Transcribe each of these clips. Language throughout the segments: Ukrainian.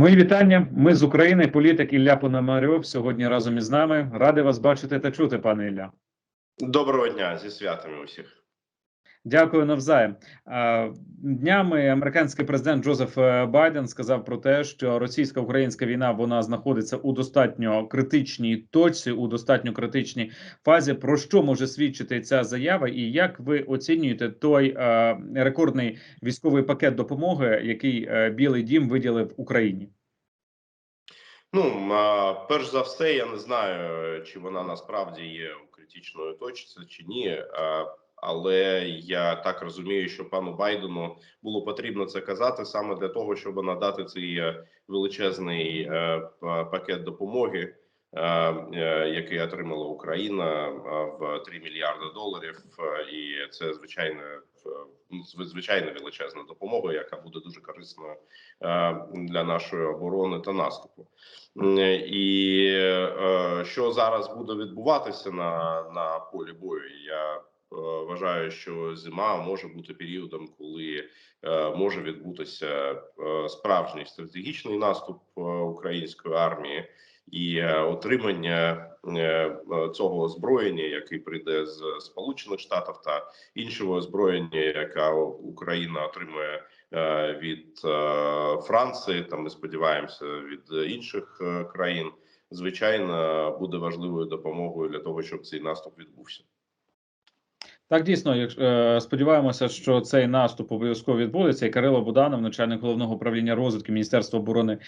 Мої вітання. Ми з України. Політик Ілля Пономарьов сьогодні разом із нами. Ради вас бачити та чути, пане Ілля. Доброго дня зі святами усіх. Дякую навзаєм. Днями американський президент Джозеф е, Байден сказав про те, що російсько-українська війна вона знаходиться у достатньо критичній точці, у достатньо критичній фазі. Про що може свідчити ця заява, і як ви оцінюєте той е, рекордний військовий пакет допомоги, який е, Білий Дім виділив Україні? Ну перш за все, я не знаю, чи вона насправді є у критичної точці чи ні. Але я так розумію, що пану Байдену було потрібно це казати саме для того, щоб надати цей е, величезний е, пакет допомоги, е, який отримала Україна в 3 мільярди доларів. І це звичайно звичайно величезна допомога, яка буде дуже корисною для нашої оборони та наступу. І що зараз буде відбуватися на, на полі бою? Я вважаю, що зима може бути періодом, коли е, може відбутися е, справжній стратегічний наступ е, української армії і е, отримання е, е, цього озброєння, який прийде з Сполучених Штатів та іншого озброєння, яка Україна отримує е, від е, Франції. Там ми сподіваємося від інших е, країн. Звичайно, буде важливою допомогою для того, щоб цей наступ відбувся. Так, дійсно, е, сподіваємося, що цей наступ обов'язково відбудеться. І Кирило Буданов, начальник головного управління розвідки Міністерства оборони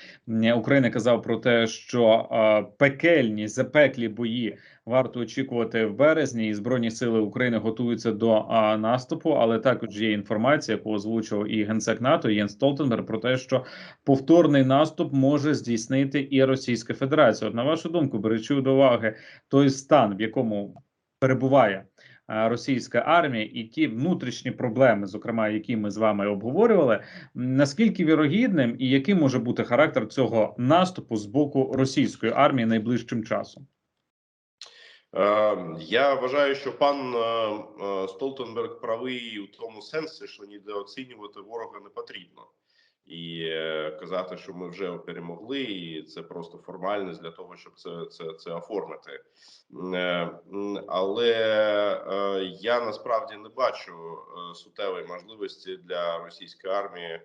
України, казав про те, що е, пекельні запеклі бої варто очікувати в березні, і збройні сили України готуються до е, наступу. Але також є інформація, яку озвучив і генсек НАТО Єн Столтенберг, про те, що повторний наступ може здійснити і Російська Федерація. От на вашу думку, беручи до уваги той стан, в якому перебуває російська армія і ті внутрішні проблеми, зокрема, які ми з вами обговорювали, наскільки вірогідним і яким може бути характер цього наступу з боку російської армії найближчим часом? Е, Я вважаю, що пан е, е, Столтенберг правий у тому сенсі, що недооцінювати ворога не потрібно. І е, казати, що ми вже перемогли, і це просто формальність для того, щоб це це, це оформити. Е, Але е, я насправді не бачу суттєвої можливості для російської армії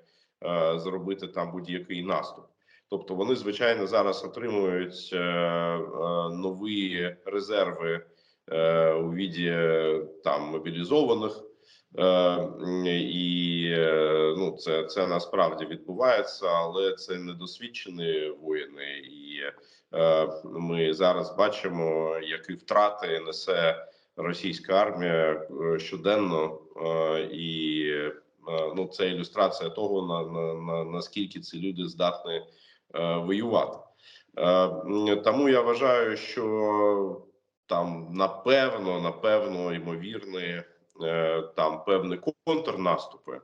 зробити там будь-який наступ. Тобто вони звичайно зараз отримують нові резерви у віді там мобілізованих, і це, це насправді відбувається, але це недосвідчені воїни, і е, ми зараз бачимо, які втрати несе російська армія е, щоденно, е, і е, ну це ілюстрація того на, на, на наскільки ці люди здатні е, воювати. Е, Тому я вважаю, що там напевно, напевно, ймовірні е, там певні контрнаступи.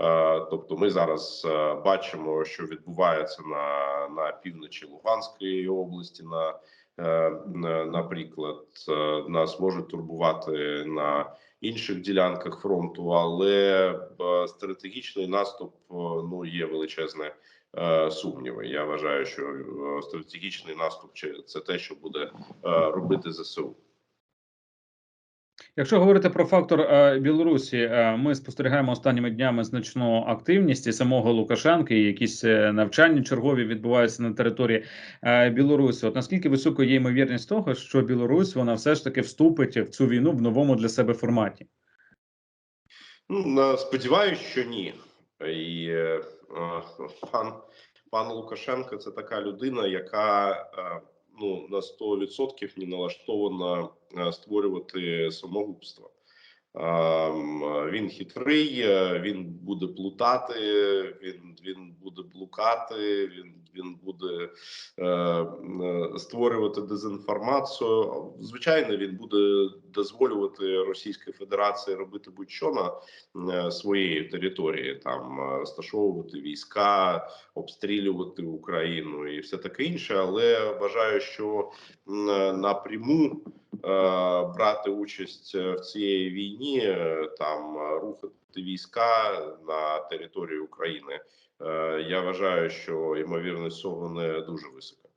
Е, Тобто, ми зараз е, бачимо, що відбувається на, на півночі Луганської області. На, е, наприклад, нас можуть турбувати на інших ділянках фронту, але стратегічний наступ ну є величезне сумніви. Я вважаю, що стратегічний наступ це те, що буде робити ЗСУ. Якщо говорити про фактор е, Білорусі, е, ми спостерігаємо останніми днями значну активність і самого Лукашенка, і якісь е, навчання чергові відбуваються на території е, Білорусі. От наскільки високо є ймовірність того, що Білорусь вона все ж таки вступить в цю війну в новому для себе форматі? Ну, сподіваюсь, що ні. І е, е, пан, пан Лукашенко це така людина, яка е, ну на 100% не налаштована е, створювати самогубство. Він хитрий, е, він буде плутати, він, він буде блукати, він, він буде е, е, створювати дезінформацію. Звичайно, він буде дозволювати Російській Федерації робити будь-що на е, своєї території, там розташовувати війська, обстрілювати Україну і все таке інше. Але вважаю, що напряму брати участь в цій війні, там рухати війська на територію України. Е, Я вважаю, що ймовірність цього не дуже висока.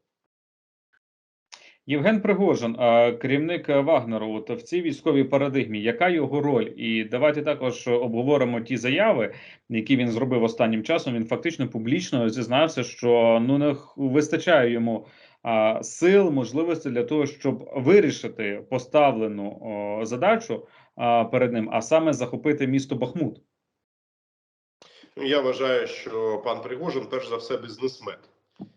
Євген Пригожин, керівник Вагнеру, от в цій військовій парадигмі, яка його роль? І давайте також обговоримо ті заяви, які він зробив останнім часом. Він фактично публічно зізнався, що ну не вистачає йому сил, можливостей для того, щоб вирішити поставлену задачу перед ним, а саме захопити місто Бахмут. Я вважаю, що пан Пригожин, перш за все, бізнесмен,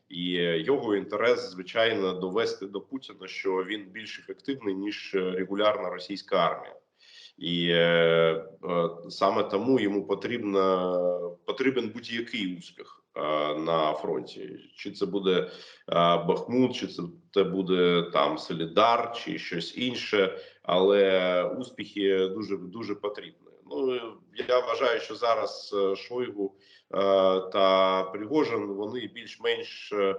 і е, його інтерес, звичайно, довести до Путіна, що він більш ефективний ніж е, регулярна російська армія. І е, е, саме тому йому потрібно потрібен будь-який успіх е, на фронті. Чи це буде е, Бахмут, чи це, це буде там Солідар, чи щось інше, але успіхи дуже дуже потрібні. Ну я вважаю, що зараз е, Шойгу е, та Пригожин вони більш-менш е,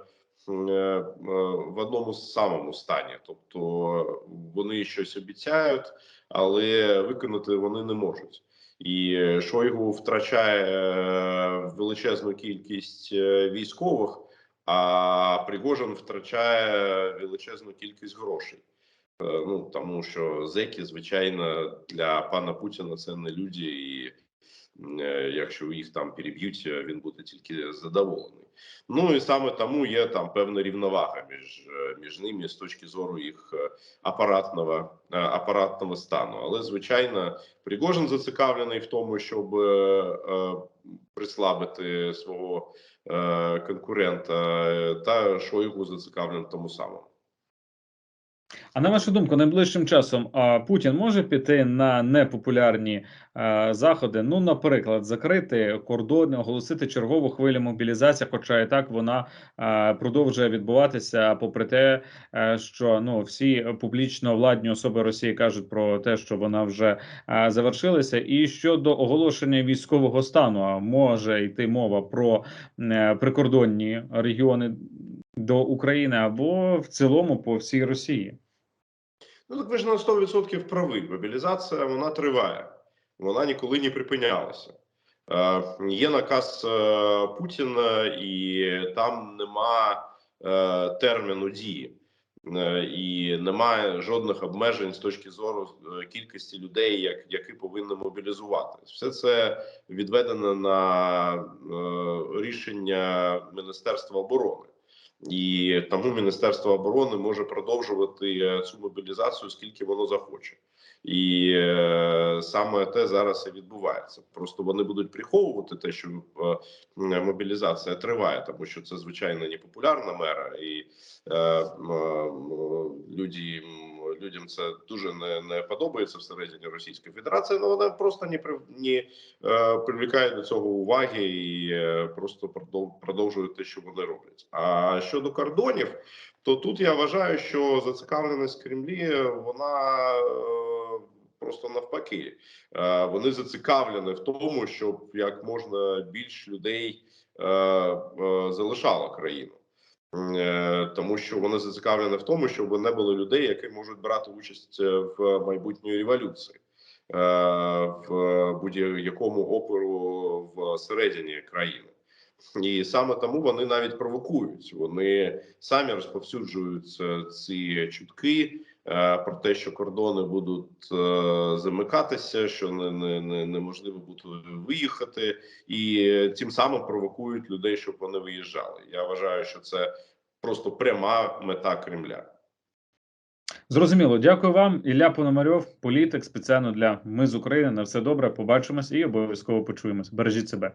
в одному самому стані, тобто вони щось обіцяють, але виконати вони не можуть. І Шойгу втрачає величезну кількість військових, а Пригожин втрачає величезну кількість грошей. Е, Ну тому що зеки, звичайно, для пана Путіна це не люди, і е, якщо їх там переб'ють, е, він буде тільки задоволений. Ну і саме тому є там певна рівновага між, між ними з точки зору їх апаратного апаратного стану. Але звичайно, Пригожин зацікавлений в тому, щоб прислабити свого конкурента, та Шойгу зацікавлений в тому самому. А на вашу думку, найближчим часом Путін може піти на непопулярні заходи? Ну, наприклад, закрити кордони, оголосити чергову хвилю мобілізації, хоча і так вона продовжує відбуватися, попри те, е, що ну всі публічно владні особи Росії кажуть про те, що вона вже завершилася. І щодо оголошення військового стану, може йти мова про е, прикордонні регіони до України або в цілому по всій Росії. Ну так ви ж на 100% праві. Мобілізація вона триває, вона ніколи не припинялася. Е, є наказ е, Путіна, і там нема е, терміну дії, е, і немає жодних обмежень з точки зору е, кількості людей, як, які повинні мобілізувати. Все це відведено на е, рішення Міністерства оборони. І тому Міністерство оборони може продовжувати е, цю мобілізацію, скільки воно захоче, і е, саме те зараз і відбувається. Просто вони будуть приховувати те, що е, мобілізація триває, тому що це звичайно непопулярна мера, і е, м, люди, людям це дуже не, не подобається всередині Російської Федерації. але вона просто не при не е, привлікає до цього уваги і е, просто продов- продовжує те, що вони роблять. А щодо кордонів, то тут я вважаю, що зацікавленість Кремлі вона е, просто навпаки. Е, Вони зацікавлені в тому, щоб як можна більш людей е, е, залишало країну. Тому що вони зацікавлені в тому, щоб не було людей, які можуть брати участь в майбутній революції, в будь-якому опору в середині країни. І саме тому вони навіть провокують. Вони самі розповсюджують е, ці чутки е, про те, що кордони будуть е, замикатися, що не, не, не неможливо буде виїхати, і тим самим провокують людей, щоб вони виїжджали. Я вважаю, що це просто пряма мета Кремля. Зрозуміло, дякую вам. Ілля Пономарьов, політик, спеціально для Ми з України. На все добре. Побачимось і обов'язково почуємось. Бережіть себе.